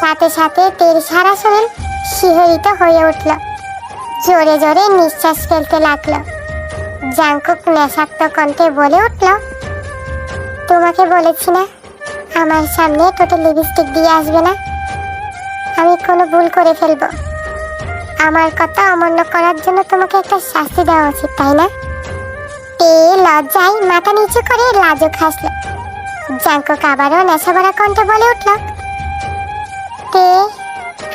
সাথে সাথে তের সারা শরীর শিহরিত হয়ে উঠল। জোরে জোরে নিঃশ্বাস ফেলতে লাগল। জাঙ্কুক নেশাক্ত কণ্ঠে বলে উঠল, তোমাকে বলেছি না, আমার সামনে টোটো লিপস্টিক দিয়ে আসবে না। আমি কোনো ভুল করে ফেলব। আমার কথা অমান্য করার জন্য তোমাকে একটা শাস্তি দেওয়া উচিত, তাই না? তে লজ্জায় মাথা নিচু করে লাজুক হাসল। জাঙ্কুক আবারও নেশা ভরা কণ্ঠে বলে উঠল তে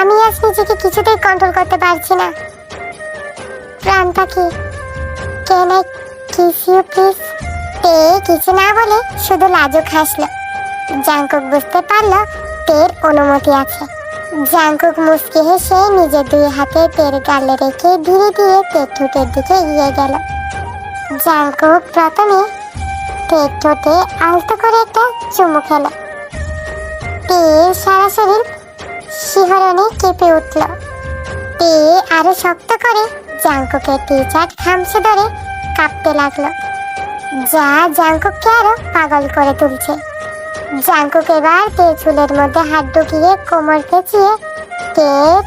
আমি আজ নিজেকে কিছুতেই কন্ট্রোল করতে পারছি না। প্রাণ পাখি কেন আই কিস ইউ প্লিজ তে কিছু না বলে শুধু লাজুক হাসলো। জাঙ্কুক বুঝতে পারল তের অনুমতি আছে। জাঙ্কুক মুচকি হেসে নিজের দুই হাতে তের গালে রেখে ধীরে ধীরে তের ঠোঁটের দিকে এগিয়ে গেল। জাঙ্কুক প্রথমে তের ঠোঁটে আলতো করে একটা চুমু খেল। তের সারা শরীর শিহরণে কেঁপে উঠল। তে আরও শক্ত করে জাঙ্কুকের টি শার্ট খামছে ধরে কাঁপতে লাগল। যা জাঙ্কুককে আরও পাগল করে তুলছে। জাঙ্কুক এবার তে চুলের মধ্যে হাত ঢুকিয়ে কোমর পেঁচিয়ে তের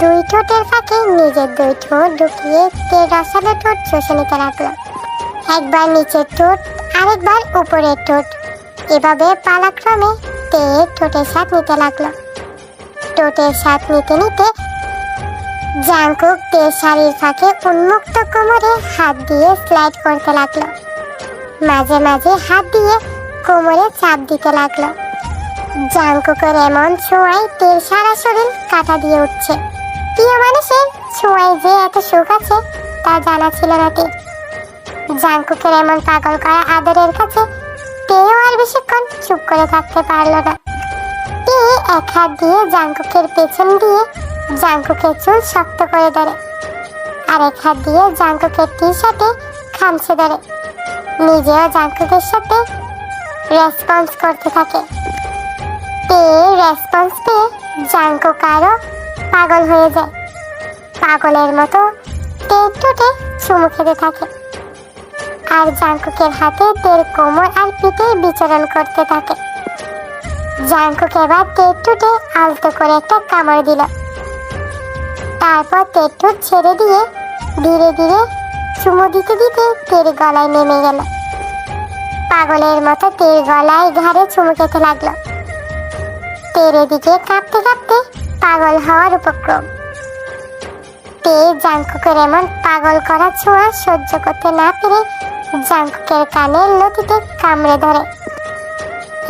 দুই ঠোঁটের ফাঁকে নিজের দুই ঠোঁট ঢুকিয়ে তের রসালো ঠোঁট চষে নিতে লাগল। একবার নিচের ঠোঁট, আরেকবার উপরের ঠোঁট। এভাবে পালাক্রমে তের ঠোঁটের স্বাদ নিতে লাগল। ঠোঁটের স্বাদ নিতে নিতে জাঙ্কুক তের শাড়ির ফাঁকে উন্মুক্ত কোমরে হাত দিয়ে স্লাইড করতে লাগল। মাঝে মাঝে হাত দিয়ে কোমরে চাপ দিতে লাগল। জাঙ্কুকের এমন ছোঁয়ায় তেল সারা শরীর কাটা দিয়ে উঠছে। প্রিয় মানুষের ছোঁয়ায় যে এত সুখ আছে, তা জানা ছিল না তে জাঙ্কুকের এমন পাগল করা আদরের কাছে তেও আর বেশিক্ষণ চুপ করে থাকতে পারল না। এক হাত দিয়ে জাঙ্কুকের পেছন দিয়ে জাঙ্কুকের চুল শক্ত করে ধরে। আর এক হাত দিয়ে জাঙ্কুকের টি শার্টে খামছে ধরে। নিজেও জাঙ্কুকের সাথে রেসপন্স করতে থাকে। পেয়ে রেসপন্স পেয়ে জাঙ্কুক আরও পাগল হয়ে যায়। পাগলের মতো তেল টুটে চুমু খেতে থাকে। আর জাঙ্কুকের হাতে তেল, কোমর আর পিঠে বিচরণ করতে থাকে। জাঙ্কুক এবার তেল টুটে আলতো করে একটা কামড় দিল। তারপর তেটুট ছেড়ে দিয়ে ধীরে ধীরে চুমু দিতে দিতে তের গলায় নেমে গেল। পাগলের মতো তের গলায় ঘাড়ে চুমু খেতে লাগল। তের এদিকে কাঁপতে কাঁপতে পাগল হওয়ার উপক্রম। তে জাঙ্কুকের এমন পাগল করা ছোঁয়া সহ্য করতে না পেরে জাঙ্কুকের কানের লতিতে কামড়ে ধরে।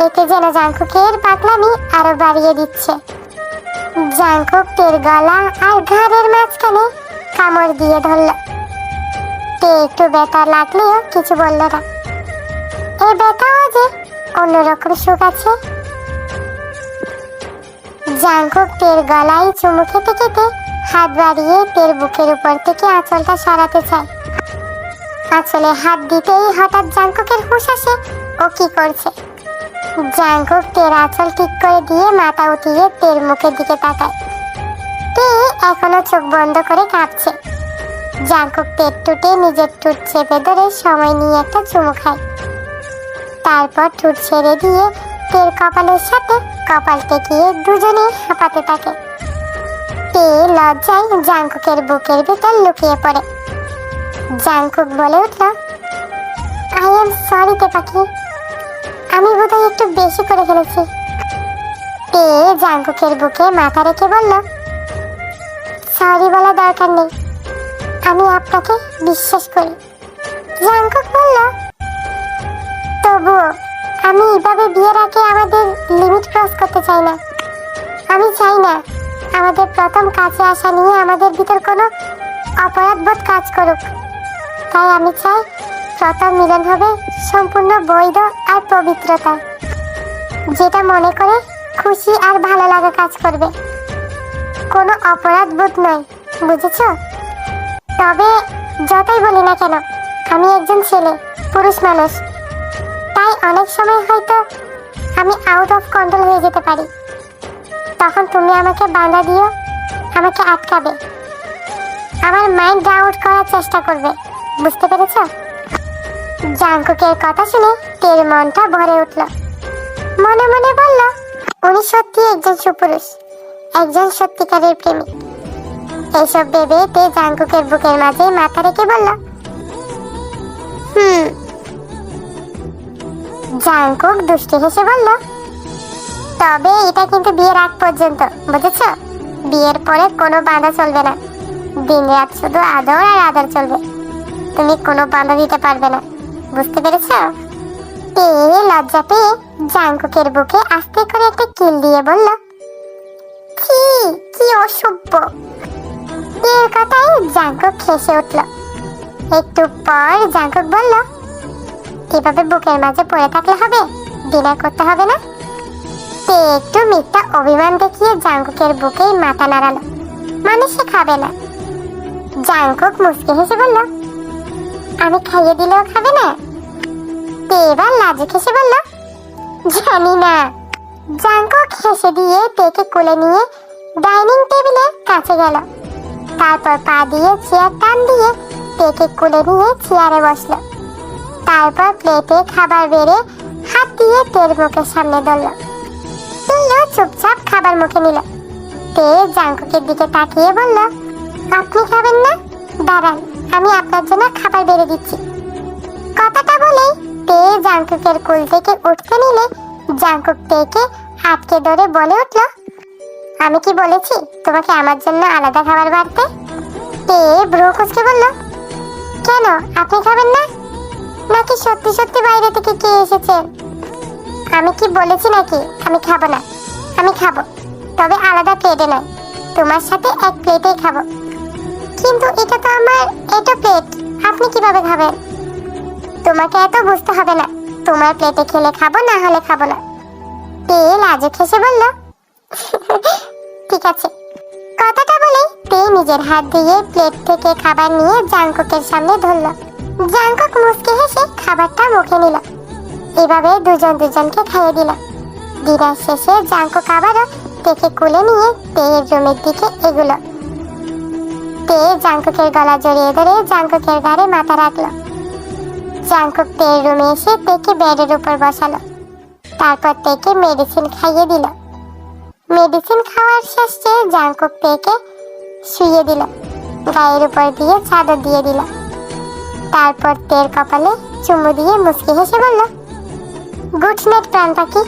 এতে যেন জাঙ্কুকের পাগলামি আরও বাড়িয়ে দিচ্ছে। জাঙ্কুক তের গলা আর ঘাড়ের মাঝখানে কামড় দিয়ে ধরল। তে একটু ব্যথা লাগলেও কিছু বলল না। এই ব্যথাও যে অন্যরকম সুখ আছে। জাঙ্কুক তের গলায় চুমু খেতে খেতে হাত বাড়িয়ে তের বুকের উপর থেকে আঁচলটা সরাতে চায়। আঁচলে হাত দিতেই হঠাৎ জাঙ্কুকের হুঁশ আসে ও কি করছে। জাঙ্কুক তের আঁচল ঠিক করে দিয়ে মাথা উঠিয়ে তের মুখের দিকে তাকায়। তে এখনও চোখ বন্ধ করে কাঁপছে। জাঙ্কুক তের টুটে নিজের টুট চেপে ধরে সময় নিয়ে একটা চুমু খায়। তারপর ঠোঁট ছেড়ে দিয়ে তের কপালের সাথে কপাল টেকিয়ে দুজনেই হাঁপাতে থাকে। তে লজ্জায় জাঙ্কুকের বুকের ভিতর লুকিয়ে পড়ে। জাঙ্কুক বলে উঠল আই এম সরি তে পাখি। আমি বোধহয় একটু বেশি করে ফেলেছি। তে জাঙ্কুকের বুকে মাথা রেখে বলল সরি বলা দরকার নেই। আমি আপনাকে বিশ্বাস করি। জাঙ্কুক বলল তবুও আমি এভাবে বিয়ের আগে আমাদের লিমিট ক্রস করতে চাই না। আমি চাই না আমাদের প্রথম কাছে আসা নিয়ে আমাদের ভিতর কোনো অপরাধবোধ কাজ করুক। তাই আমি চাই প্রথম মিলন হবে সম্পূর্ণ বৈধ আর পবিত্রতা। যেটা মনে করে খুশি আর ভালো লাগা কাজ করবে। কোনো অপরাধ বোধ নয় বুঝেছ? তবে যতই বলি না কেন, আমি একজন ছেলে, পুরুষ মানুষ। তাই অনেক সময় হয়তো আমি আউট অফ কন্ট্রোল হয়ে যেতে পারি। তখন তুমি আমাকে বাঁধা দিও, আমাকে আটকাবে। আমার মাইন্ড আউট করার চেষ্টা করবে, বুঝতে পেরেছ? জাঙ্কুকের কথা শুনে তের মনটা ভরে উঠল। মনে মনে বলল, উনি সত্যি একজন সুপুরুষ, একজন সত্যিকারের প্রেমিক। এইসব ভেবে তে জাঙ্কুকের বুকের মাঝে মাথা রেখে বলল, হুম। জাঙ্কুক দুষ্টি হেসে বলল, তবে এটা কিন্তু বিয়ের আগ পর্যন্ত, বুঝেছ? বিয়ের পরে কোনো বাঁধা চলবে না। দিন রাত শুধু আদর আর আদর চলবে। তুমি কোনো বাঁধা দিতে পারবে না। বুঝতে পেরেছ? তে লজ্জা পেয়ে জাঙ্কুকের বুকে আস্তে করে একটা কিল দিয়ে বলল কি অসভ্য। এর কথায় জাঙ্কুক খেসে উঠল। একটু পর জাঙ্কুক বলল, এভাবে বুকের মাঝে পড়ে থাকলে হবে, ডিনার করতে হবে না? তে একটু মিথ্যা অভিমান দেখিয়ে জাঙ্কুকের বুকে মাথা নাড়ালো। মানে সে খাবে না? জাঙ্কুক মুসকে হেসে বলল আমি খাইয়ে দিলেও খাবে না? তে এবার লাজুক হেসে বলল, জানি না। জাঙ্কুক হেসে দিয়ে তেকে কোলে নিয়ে ডাইনিং টেবিলে কাছে গেল। তারপর পা দিয়ে চেয়ার টান দিয়ে তেকে কোলে নিয়ে চেয়ারে বসল। তারপর প্লেটে খাবার বেড়ে হাত দিয়ে তের মুখের সামনে ধরল। তেও চুপচাপ খাবার মুখে নিল। তে জাঙ্কুকের দিকে তাকিয়ে বলল, আপনি খাবেন না? দাঁড়ান। আমি আপনার জন্য খাবার বেড়ে দিচ্ছি। কথাটা বলে তে জাঙ্কুকের কোল থেকে উঠতে নিলে জাঙ্কুক তেকে আটকে ধরে বলে উঠল, আমি কি বলেছি তোমাকে আমার জন্য আলাদা খাবার বাড়তে? তে ভ্রু কুচকে বলল, কেন? আপনি খাবেন না? নাকি সত্যি সত্যি বাইরে থেকে কে এসেছে? আমি কি বলেছি নাকি? আমি খাব না। আমি খাব। তবে আলাদা প্লেটে নয়। তোমার সাথে এক প্লেটেই খাব। কিন্তু এটা তো আমার, এটা প্লেট আপনি কীভাবে খাবেন? তোমাকে এত বুঝতে হবে না। তোমার প্লেটে খেলে খাব, না হলে খাব না। তে লাজে খেসে বলল। ঠিক আছে। কথাটা বলে তে নিজের হাত দিয়ে প্লেট থেকে খাবার নিয়ে জাঙ্কুকের সামনে ধরল। জাঙ্কুক মুসকে হেসে খাবারটা মুখে নিল। এভাবে দুজন দুজনকে খাইয়ে দিল। ডিনার শেষে জাঙ্কুক আবারও তেকে কুলে নিয়ে তেয়ের রুমের দিকে এগুলো। তে জাঙ্কুকের গলা জড়িয়ে ধরে জাঙ্কুকের ঘাড়ে মাথা রাখল। তেয়ের রুমে এসে তেকে বেডের উপর বসালো। তারপর তেকে মেডিসিন খাইয়ে দিল। মেডিসিন খাওয়ার শেষে জাঙ্কুক তেকে দিল। গায়ের উপর দিয়ে চাদর দিয়ে দিল। তারপর তের কপালে চুমু দিয়ে মুচকি হেসে বলল, গুড নাইট প্রাণ পাখি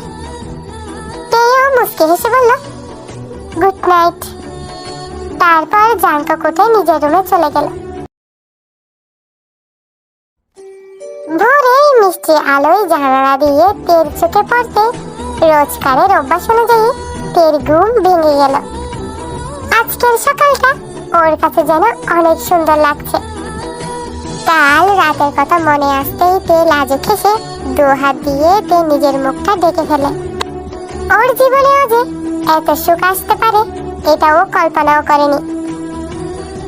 তেও মুচকি হেসে বলল? Good night. তারপর জাঙ্কুক উঠে নিজের রুমে চলে গেল। ভোরে মিষ্টি আলোয় জানালা দিয়ে তের চোখে পড়তে রোজকারের অভ্যাস অনুযায়ী তের ঘুম ভেঙে গেল। আজকের সকালটা ওর কাছে যেন অনেক সুন্দর লাগছে। কাল রাতের কথা মনে আসতেই তে লাজে খেসে দু হাত দিয়ে তে নিজের মুখটা ডেকে ফেলে। ওর জীবনেও যে এত সুখ আসতে পারে এটাও কল্পনাও করেনি।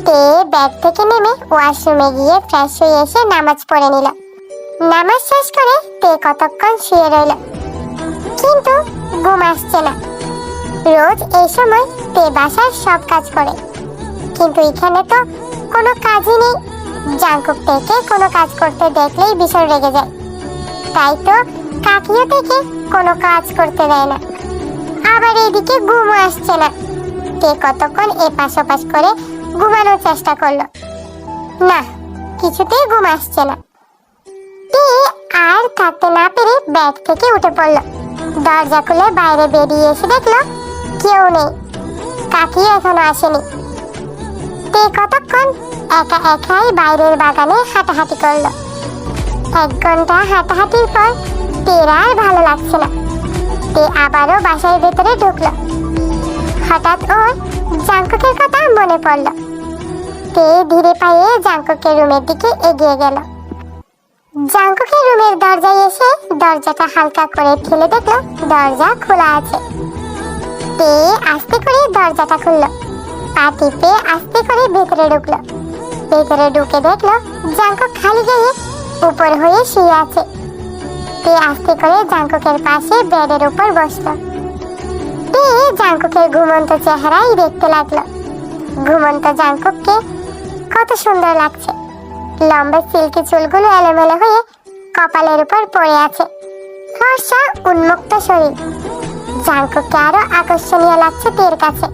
তে ব্যাগ থেকে নেমে ওয়াশরুমে গিয়ে ফ্রেশ হয়ে এসে নামাজ পড়ে নিল। নামাজ শেষ করে তে কতক্ষণ শুয়ে রইল। কিন্তু ঘুম আসছে না। রোজ এই সময় তে বাসার সব কাজ করে। কিন্তু এখানে তো কোনো কাজই নেই। জাঙ্কুক থেকে কোনো কাজ করতে দেখলেই ভীষণ রেগে যায়। তাই তো কাকিও থেকে কোনো কাজ করতে দেয় না। আবার এদিকে ঘুমও আসছে না। তে কতক্ষণ এপাশ ওপাশ করে ঘুমানোর চেষ্টা করল। না, কিছুতেই ঘুম আসছে না। তে আর থাকতে না পেরে ব্যাগ থেকে উঠে পড়ল। দরজা খুলে বাইরে বেরিয়ে এসে দেখল কেউ নেই। কাকিও এখনও আসেনি। তে কতক্ষণ একা একাই বাইরের বাগানে হাঁটাহাঁটি করল। এক ঘণ্টা হাঁটাহাঁটির পর তের আর ভালো লাগছে না। তে আবারও বাসার ভেতরে ঢুকলো। হঠাৎ ওর জাঙ্কুকের কথা মনে পড়ল। তে ধীরে পায়ে জাঙ্কুকের রুমের দিকে এগিয়ে গেল। জাঙ্কুকের রুমের দরজায় এসে দরজাটা হালকা করে ঠেলে দেখল, দরজা খোলা আছে। তে আস্তে করে দরজাটা খুললো, পা টিপে আস্তে করে ভেতরে ঢুকলো। ভেতরে ঢুকে দেখল জাঙ্কুক খালি গায়ে উপর হয়ে শুয়ে আছে। তে আস্তে করে জাঙ্কুকের পাশে বেডের উপর বসল। তে জাঙ্কুকের ঘুমন্ত চেহারাই দেখতে লাগল। ঘুমন্ত জাঙ্কুককে কত সুন্দর লাগছে। লম্বা সিল্কি চুলগুলো এলোমেলো হয়ে কপালের উপর পড়ে আছে। ফর্সা, উন্মুক্ত শরীর। জাঙ্কুককে আরও আকর্ষণীয় লাগছে তের কাছে।